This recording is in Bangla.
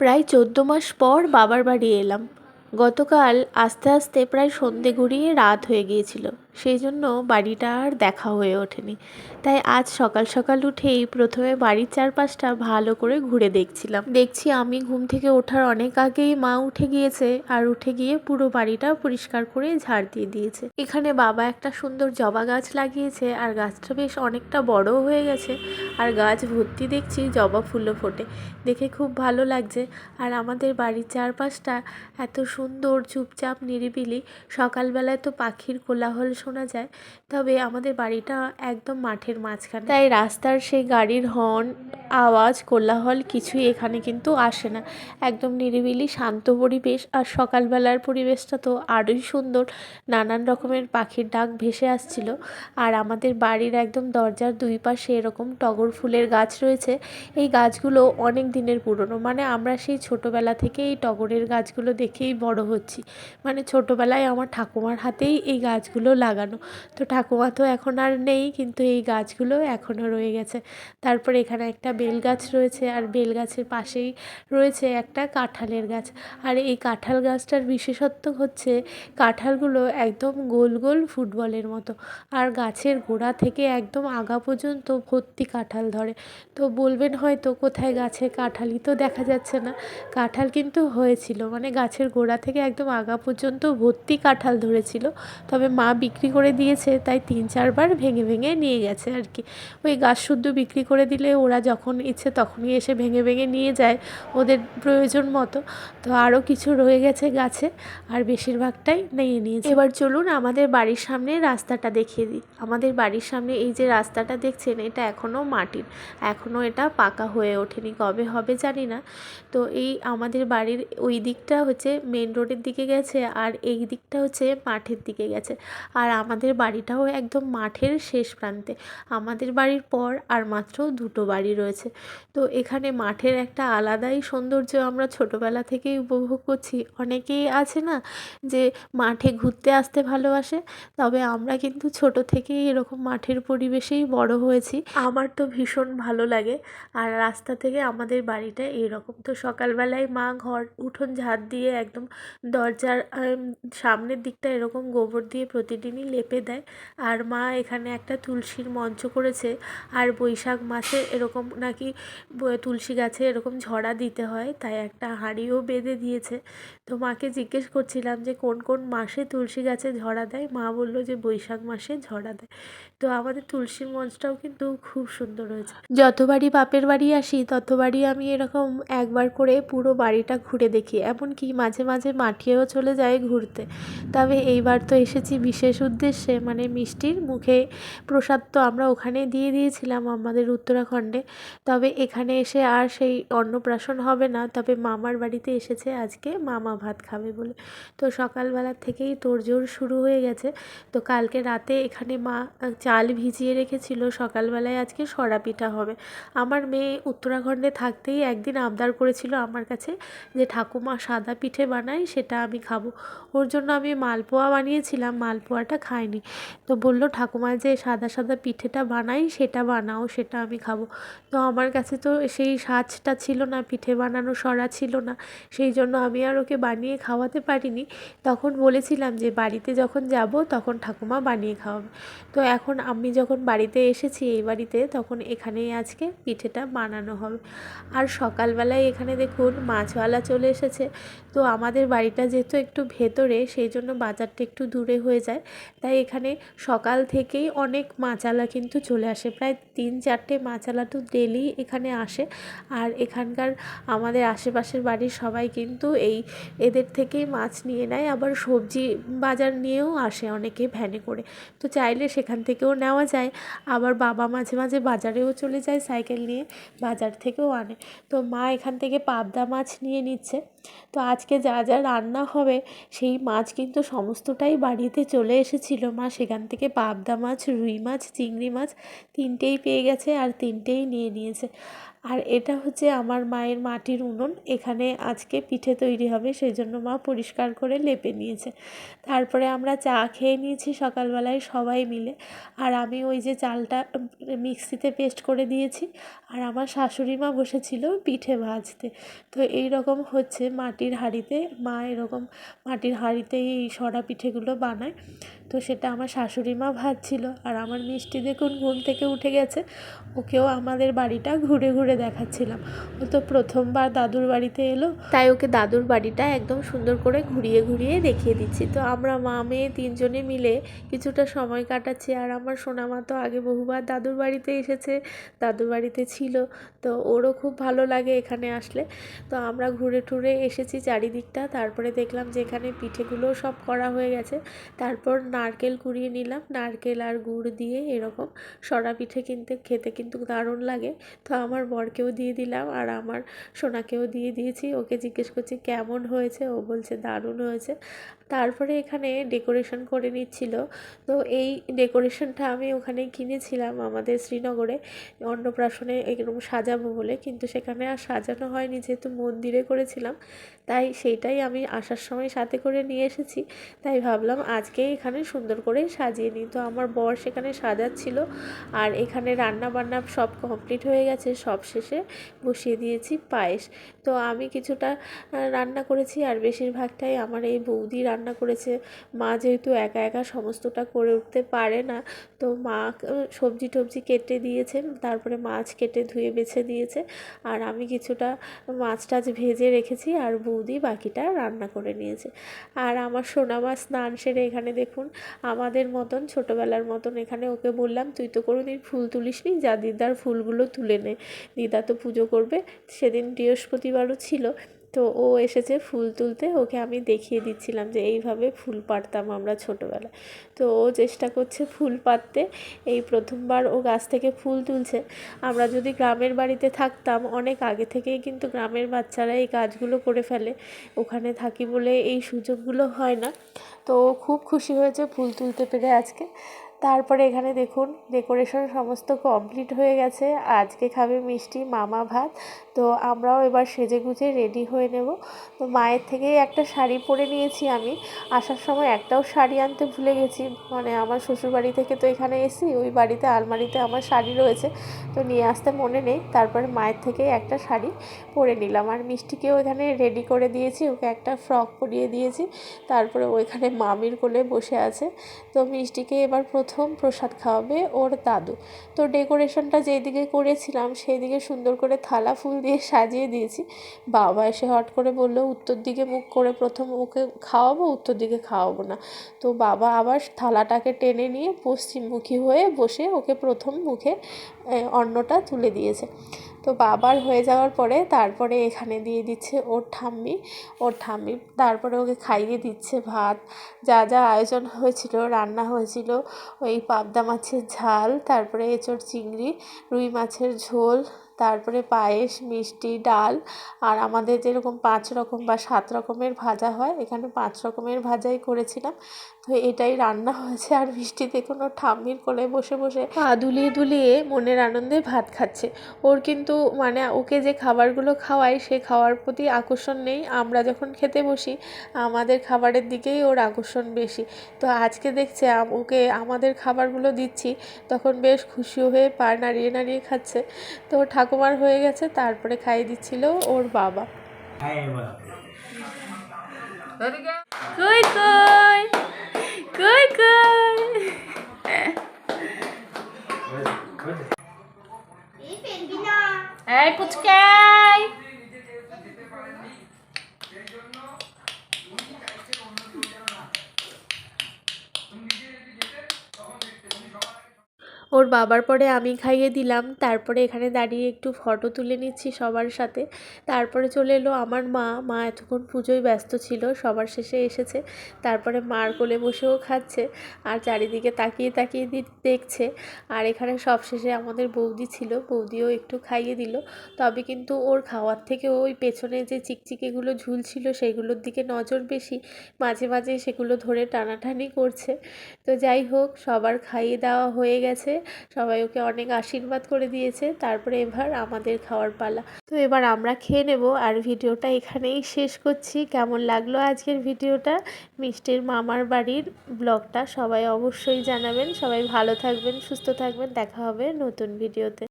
প্রায় চোদ্দ মাস পর বাবার বাড়ি এলাম। গতকাল আস্তে আস্তে প্রায় সন্ধে ঘুরিয়ে রাত হয়ে গিয়েছিল। সেই জন্য বাড়িটা আর দেখা হয়ে ওঠেনি। তাই আজ সকাল সকাল উঠেই প্রথমে বাড়ির চারপাশটা ভালো করে ঘুরে দেখছিলাম। দেখছি আমি ঘুম থেকে ওঠার অনেক আগেই মা উঠে গিয়েছে আর উঠে গিয়ে পুরো বাড়িটা পরিষ্কার করে ঝাড় দিয়ে দিয়েছে। এখানে বাবা একটা সুন্দর জবা গাছ লাগিয়েছে আর গাছটা বেশ অনেকটা বড় হয়ে গেছে আর গাছ ভর্তি দেখছি জবা ফুলও ফোটে। দেখে খুব ভালো লাগছে আর আমাদের বাড়ির চারপাশটা এত সুন্দর চুপচাপ নিরিবিলি। সকালবেলায় তো পাখির কোলাহল শোনা যায়, তবে আমাদের বাড়িটা একদম মাঠের মাঝখানে। তাই রাস্তার সেই গাড়ির হর্ন, আওয়াজ, কোলাহল কিছুই এখানে কিন্তু আসে না। একদম নিরিবিলি, শান্ত পরিবেশ, আর সকালবেলার পরিবেশটা তো আরোই সুন্দর। নানান রকমের পাখির ডাক ভেসে আসছিল, আর আমাদের বাড়ির একদম দরজার দুই পাশে এরকম টগর ফুলের গাছ রয়েছে। এই গাছগুলো অনেক দিনের পুরনো মানে আমরা সেই ছোটোবেলা থেকে এই টগরের গাছগুলো দেখেই বড় হচ্ছি। মানে ছোটোবেলায় আমার ঠাকুমার হাতেই এই গাছগুলো লাগানো। তো ঠাকুমা তো এখন আর নেই, কিন্তু এই গাছগুলো এখনও রয়ে গেছে। তারপর এখানে একটা বেল গাছ রয়েছে, আর বেল গাছের পাশেই রয়েছে একটা কাঁঠালের গাছ। আর এই কাঁঠাল গাছটার বিশেষত্ব হচ্ছে, কাঁঠালগুলো একদম গোল গোল ফুটবলের মতো। আর গাছের গোড়া থেকে একদম আগা পর্যন্ত ভর্তি কাঁঠাল ধরে। তো বলবেন হয়তো কোথায় গাছে কাঁঠালই তো দেখা যাচ্ছে না। কাঁঠাল কিন্তু হয়েছিল মানে গাছের গোড়া থেকে একদম আগা পর্যন্ত ভর্তি কাঁঠাল ধরেছিল। তবে মা বিক্রি করে দিয়েছে, তাই তিন চারবার ভেঙে ভেঙে নিয়ে গেছে আর কি। ওই গাছ শুদ্ধ বিক্রি করে দিলে ওরা যখন ইচ্ছে তখনই এসে ভেঙে ভেঙে নিয়ে যায় ওদের প্রয়োজন মতো। তো আরও কিছু রয়ে গেছে গাছে, আর বেশিরভাগটাই নিয়ে নিয়েছে এবার চলুন আমাদের বাড়ির সামনে রাস্তাটা দেখিয়ে দিই। আমাদের বাড়ির সামনে এই যে রাস্তাটা দেখছেন, এটা এখনও মাটির, এখনও এটা পাকা হয়ে ওঠেনি, কবে হবে জানি না। তো এই আমাদের বাড়ির ওই দিকটা হচ্ছে মেন রোডের দিকে গেছে, আর এই দিকটা হচ্ছে মাঠের দিকে গেছে। আর আমাদের বাড়িটাও একদম মাঠের শেষ প্রান্তে। আমাদের বাড়ির পর আর মাত্র দুটো বাড়ি রয়েছে। তো এখানে মাঠের একটা আলাদাই সৌন্দর্য আমরা ছোটোবেলা থেকেই উপভোগ করছি। অনেকেই আছে না যে মাঠে ঘুরতে আসতে ভালোবাসে, তবে আমরা কিন্তু ছোট থেকেই এরকম মাঠের পরিবেশেই বড় হয়েছি। আমার তো ভীষণ ভালো লাগে আর রাস্তা থেকে আমাদের বাড়িটা এরকম। তো সকালবেলায় মা ঘর উঠোন ঝাড় দিয়ে একদম দরজার সামনের দিকটা এরকম গোবর দিয়ে প্রতিদিনই লেপে দেয়। আর মা এখানে একটা তুলসীর মঞ্চ করেছে। আর বৈশাখ মাসে এরকম নাকি তুলসী গাছে এরকম ঝরা দিতে হয়, তাই একটা হাঁড়িও বেঁধে দিয়েছে। তো মাকে জিজ্ঞেস করছিলাম যে, কোন কোন মাসে তুলসী গাছে ঝরা দেয়? মা বলল যে, বৈশাখ মাসে ঝরা দেয়। তো আমাদের তুলসীর মঞ্চটাও কিন্তু খুব সুন্দর হয়েছে। যতবারই বাপের বাড়ি আসি, ততবারই আমি এরকম একবার করে পুরো বাড়িটা ঘুরে দেখি। এমনকি মাঝে মাঝে মাঠেও চলে যায় ঘুরতে। তবে এইবার তো এসেছি বিশেষ উদ্দেশ্যে মানে মিষ্টির মুখে প্রসাদ তো আমরা ওখানে দিয়ে দিয়েছিলাম আমাদের উত্তরাখণ্ডে। তবে এখানে এসে আর সেই অন্নপ্রাশন হবে না। তবে মামার বাড়িতে এসেছে আজকে মামা ভাত খাবে বলে। তো সকালবেলা থেকেই তোড়জোড় শুরু হয়ে গেছে। তো কালকে রাতে এখানে মা চাল ভিজিয়ে রেখেছিল। সকালবেলায় আজকে সরা পিঠা হবে। আমার মেয়ে উত্তরাখণ্ডে থাকতেই একদিন আবদার করেছিল আমার কাছে যে ঠাকুমা সাদা পিঠে বানায় সেটা আমি খাব। ওর জন্য আমি মালপোয়া বানিয়েছিলাম। মালপোয়াটা খাইনি। তো বলল ঠাকুমা যে সাদা সাদা পিঠেটা বানাই, সেটা বানাও, সেটা আমি খাব। তো আমার কাছে তো সেই সাজটা ছিল না, পিঠে বানানো সরা ছিল না। সেই জন্য আমি আর ওকে বানিয়ে খাওয়াতে পারিনি। তখন বলেছিলাম যে, বাড়িতে যখন যাব, তখন ঠাকুমা বানিয়ে খাওয়াবে। তো এখন আমি যখন বাড়িতে এসেছি, এই বাড়িতে, তখন এখানেই আজকে পিঠেটা বানানো হবে। আর সকালবেলায় এখানে দেখুন, মাছওয়ালা চলে এসেছে। তো আমাদের বাড়িটা যেহেতু একটু ভেতরে, সেই জন্য বাজারটা একটু দূরে হয়ে যায়। তাই এখানে সকাল থেকেই অনেক মাছালা কিন্তু চলে আসে। প্রায় তিন চারটে মাছালা তো ডেলি এখানে আসে। আর এখানকার আমাদের আশেপাশের বাড়ির সবাই কিন্তু এই এদের থেকেই মাছ নিয়ে নেয়, আবার সবজি বাজার নিয়েও আসে অনেকে ভ্যানে করে। তো চাইলে সেখান থেকেও নেওয়া যায়। আবার বাবা মাঝে মাঝে বাজারেও চলে যায় সাইকেল নিয়ে, বাজার থেকেও আনে। তো মা এখান থেকে পাবদা মাছ নিয়ে নিচ্ছে। তো আজকে যা যা রান্না হবে, সেই মাছ কিন্তু সমস্তটাই বাড়িতে চলে এসেছিল মা। সেখান থেকে পাবদা মাছ, রুই মাছ, চিংড়ি মাছ, তিনটেই পেয়ে গেছে আর তিনটেই নিয়ে নিয়েছে। আর এটা হচ্ছে আমার মায়ের মাটির উনুন। এখানে আজকে পিঠে তৈরি হবে সেই জন্য মা পরিষ্কার করে লেপে নিয়েছে। তারপরে আমরা চা খেয়ে নিয়েছি সকালবেলায় সবাই মিলে। আর আমি ওই যে চালটা মিক্সিতে পেস্ট করে দিয়েছি। আর আমার শাশুড়ি মা বসেছিল পিঠে ভাজতে। তো এই রকম হচ্ছে মাটির হাঁড়িতে। মা এরকম মাটির হাঁড়িতেই এই সরা পিঠেগুলো বানায়। তো সেটা আমার শাশুড়ি মা ভাজছিল। আর আমার মিষ্টি দেখুন ঘুম থেকে উঠে গেছে। ওকেও আমাদের বাড়িটা ঘুরে ঘুরে দেখাচ্ছিলাম। ও তো প্রথমবার দাদুর বাড়িতে এলো। তাই ওকে দাদুর বাড়িটা একদম সুন্দর করে ঘুরিয়ে ঘুরিয়ে দেখিয়ে দিচ্ছি। তো আমরা মা, মেয়ে তিনজনে মিলে কিছুটা সময় কাটাচ্ছি। আর আমার সোনামা তো আগে বহুবার দাদুর বাড়িতে এসেছে, দাদুর বাড়িতে ছিল। তো ওরও খুব ভালো লাগে এখানে আসলে। তো আমরা ঘুরে টুরে এসেছি চারিদিকটা। তারপরে দেখলাম যে এখানে পিঠেগুলোও সব করা হয়ে গেছে। তারপর নারকেল কুড়িয়ে নিলাম। নারকেল আর গুড় দিয়ে এরকম সরা পিঠে কিনতে খেতে কিন্তু দারুণ লাগে। তো আমার বরকেও দিয়ে দিলাম আর আমার সোনাকেও দিয়ে দিয়েছি। ওকে জিজ্ঞেস করছি, কেমন হয়েছে? ও বলছে, দারুণ হয়েছে। তারপরে এখানে ডেকোরেশন করে নিচ্ছিল। তো এই ডেকোরেশনটা আমি ওখানে কিনেছিলাম আমাদের শ্রীনগরে অন্নপ্রাশনে এরকম সাজাবো বলে। কিন্তু সেখানে আর সাজানো হয়নি, যেহেতু মন্দিরে করেছিলাম, তাই সেইটাই আমি আসার সময় সাথে করে নিয়ে এসেছি। তাই ভাবলাম আজকে এখানে সুন্দর করে সাজিয়ে নিই। তো আমার বর সেখানে সাজাচ্ছিল আর এখানে রান্না বান্না সব কমপ্লিট হয়ে গেছে। সব শেষে বসিয়ে দিয়েছি পায়েস। তো আমি কিছুটা রান্না করেছি আর বেশিরভাগটাই আমার এই বৌদি রান্না করেছে। মা যেহেতু একা একা সমস্তটা করে উঠতে পারে না, তো মা সবজি টবজি কেটে দিয়েছেন তারপরে মাছ কেটে ধুয়ে বেছে দিয়েছে। আর আমি কিছুটা মাছ টাছ ভেজে রেখেছি আর বৌদি বাকিটা রান্না করে নিয়েছে। আর আমার সোনা মাছ স্নান সেরে এখানে দেখুন, আমাদের মতন, ছোটোবেলার মতন এখানে ওকে বললাম, তুই তো কোনো দিন ফুল তুলিসনি, যা দিদার ফুলগুলো তুলে নে। দিদা তো পুজো করবে। সেদিন বৃহস্পতিবারও ছিল। তো ও এসেছে ফুল তুলতে। ওকে আমি দেখিয়ে দিচ্ছিলাম যে এইভাবে ফুল পাড়তাম আমরা ছোটোবেলায়। তো ও চেষ্টা করছে ফুল পাততে এই প্রথমবার ও গাছ থেকে ফুল তুলছে। আমরা যদি গ্রামের বাড়িতে থাকতাম, অনেক আগে থেকেই কিন্তু গ্রামের বাচ্চারা এই কাজগুলো করে ফেলে। ওখানে থাকি বলে এই সুযোগগুলো হয় না। তো খুব খুশি হয়েছে ফুল তুলতে পেরে আজকে। তারপরে এখানে দেখুন ডেকোরেশন সমস্ত কমপ্লিট হয়ে গেছে। আজকে খাবে মিষ্টি, মামা ভাত। তো আমরাও এবার সেজে গুজে রেডি হয়ে নেব। তো মায়ের থেকেই একটা শাড়ি পরে নিয়েছি আমি। আসার সময় একটাও শাড়ি আনতে ভুলে গেছি। মানে আমার শ্বশুরবাড়ি থেকে তো এখানে এসি ওই বাড়িতে আলমারিতে আমার শাড়ি রয়েছে। তো নিয়ে আসতে মনে নেই। তারপরে মায়ের থেকেই একটা শাড়ি পরে নিলাম। আর মিষ্টিকেও এখানে রেডি করে দিয়েছি। ওকে একটা ফ্রক পরিয়ে দিয়েছি। তারপরে ওইখানে মামির কোলে বসে আছে। তো মিষ্টিকে এবার প্রথম প্রসাদ খাওয়াবে ওর দাদু। তো ডেকোরেশনটা যেদিকে করেছিলাম সেই দিকে সুন্দর করে থালা ফুল দিয়ে সাজিয়ে দিয়েছি। বাবা এসে হট করে বলল, উত্তর দিকে মুখ করে প্রথম ওকে খাওয়াবো, উত্তর দিকে খাওয়াবো না। তো বাবা আবার থালাটাকে টেনে নিয়ে পশ্চিমমুখী হয়ে বসে ওকে প্রথম মুখে অন্নটা তুলে দিয়েছে। তো বাবার হয়ে যাওয়ার পরে তারপরে এখানে দিয়ে দিচ্ছে ওর ঠাম্মি। ওর ঠাম্মি তারপরে ওকে খাইয়ে দিচ্ছে ভাত। যা যা আয়োজন হয়েছিল, রান্না হয়েছিল, ওই পাবদা মাছের ঝাল, তারপরে এঁচোড় চিংড়ি, রুই মাছের ঝোল, তারপরে পায়েস, মিষ্টি, ডাল। আর আমাদের যেরকম পাঁচ রকম বা সাত রকমের ভাজা হয়, এখানে পাঁচ রকমের ভাজাই করেছিলাম। তো এটাই রান্না হয়েছে। আর মিষ্টি কোনো ঠাম্মির কোলে বসে বসে পা দুলিয়ে দুলিয়ে মনের আনন্দে ভাত খাচ্ছে। ওর কিন্তু মানে ওকে যে খাবারগুলো খাওয়াই সে খাওয়ার প্রতি আকর্ষণ নেই। আমরা যখন খেতে বসি আমাদের খাবারের দিকেই ওর আকর্ষণ বেশি। তো আজকে দেখছে ওকে আমাদের খাবারগুলো দিচ্ছি তখন বেশ খুশি হয়ে পা নাড়িয়ে নাড়িয়ে খাচ্ছে। তো ঠাকুমার হয়ে গেছে তারপরে খাইয়ে দিচ্ছিল ওর বাবা। কই কই? কই কই এই পুচকাই ওর বাবার পরে আমি খাইয়ে দিলাম, তারপরে এখানে দাঁড়িয়ে একটু ফটো তুলে নিচ্ছি সবার সাথে। তারপরে চলে এলো আমার মা। মা এতক্ষণ পুজোয় ব্যস্ত ছিল, সবার শেষে এসেছে। তারপরে মার কোলে বসেও খাচ্ছে আর চারিদিকে তাকিয়ে তাকিয়ে দেখছে। আর এখানে সব শেষে আমাদের বৌদি ছিল, বৌদিও একটু খাইয়ে দিল। তবে কিন্তু ওর খাওয়ার থেকে ওই পেছনে যে চিকচিকেগুলো ঝুলছিল সেগুলোর দিকে নজর বেশি। মাঝে মাঝে সেগুলো ধরে টানাটানি করছে। তো যাই হোক, সবার খাইয়ে দেওয়া হয়ে গেছে। সবাই ওকে অনেক আশীর্বাদ করে দিয়েছে। তারপরে এবার আমাদের খাওয়ার পালা। তো এবার আমরা খেয়ে নেব আর ভিডিওটা এখানেই শেষ করছি। কেমন লাগল আজকের ভিডিওটা? মিষ্টির মামার বাড়ির ব্লগটা সবাই অবশ্যই জানাবেন। সবাই ভালো থাকবেন, সুস্থ থাকবেন। দেখা হবে নতুন ভিডিওতে।